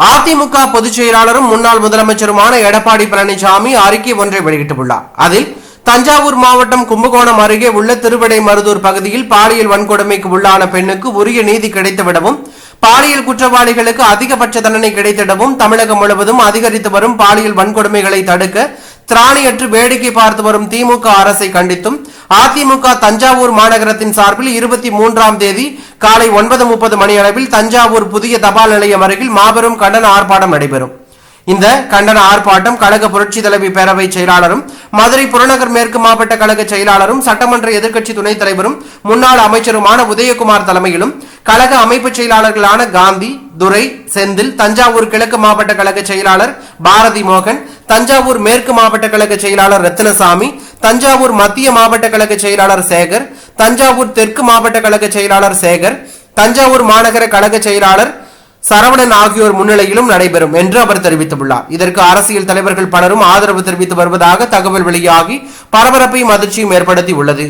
அதிமுக பொதுச் செயலாளரும் முன்னாள் முதலமைச்சருமான எடப்பாடி பழனிசாமி அறிக்கை ஒன்றை வெளியிட்டுள்ளார். அதில் தஞ்சாவூர் மாவட்டம் கும்பகோணம் அருகே உள்ள திருவிடை மருதூர் பகுதியில் பாலியல் வன்கொடுமைக்கு உள்ளான பெண்ணுக்கு உரிய நீதி கிடைத்துவிடவும் பாலியல் குற்றவாளிகளுக்கு அதிகபட்ச தண்டனை கிடைத்திடவும் தமிழகம் முழுவதும் அதிகரித்து வரும் பாலியல் வன்கொடுமைகளை தடுக்க திராணியற்று வேடிக்கை பார்த்து வரும் திமுக அரசை கண்டித்தும் அதிமுக தஞ்சாவூர் மாநகரத்தின் சார்பில் இருபத்தி மூன்றாம் தேதி காலை ஒன்பது முப்பது மணி அளவில் தஞ்சாவூர் புதிய தபால் நிலையம் அருகில் மாபெரும் கண்டன ஆர்ப்பாட்டம் நடைபெறும். இந்த கண்டன ஆர்ப்பாட்டம் கழக புரட்சி தலைவி பேரவை செயலாளரும் மதுரை புறநகர் மேற்கு மாவட்ட கழக செயலாளரும் சட்டமன்ற எதிர்க்கட்சி துணைத் தலைவரும் முன்னாள் அமைச்சருமான உதயகுமார் தலைமையிலும் கழக அமைப்பு செயலாளர்களான காந்தி துரை செந்தில் தஞ்சாவூர் கிழக்கு மாவட்ட கழக செயலாளர் பாரதி மோகன் தஞ்சாவூர் மேற்கு மாவட்ட கழக செயலாளர் ரத்தினசாமி தஞ்சாவூர் மத்திய மாவட்ட கழக செயலாளர் சேகர் தஞ்சாவூர் தெற்கு மாவட்ட கழக செயலாளர் சேகர் தஞ்சாவூர் மாநகர கழக செயலாளர் சரவணன் ஆகியோர் முன்னிலையிலும் நடைபெறும் என்று அவர் தெரிவித்துள்ளார். இதற்கு அரசியல் தலைவர்கள் பலரும் ஆதரவு தெரிவித்து வருவதாக தகவல் வெளியாகி பரபரப்பையும் அதிர்ச்சியும் ஏற்படுத்தி உள்ளது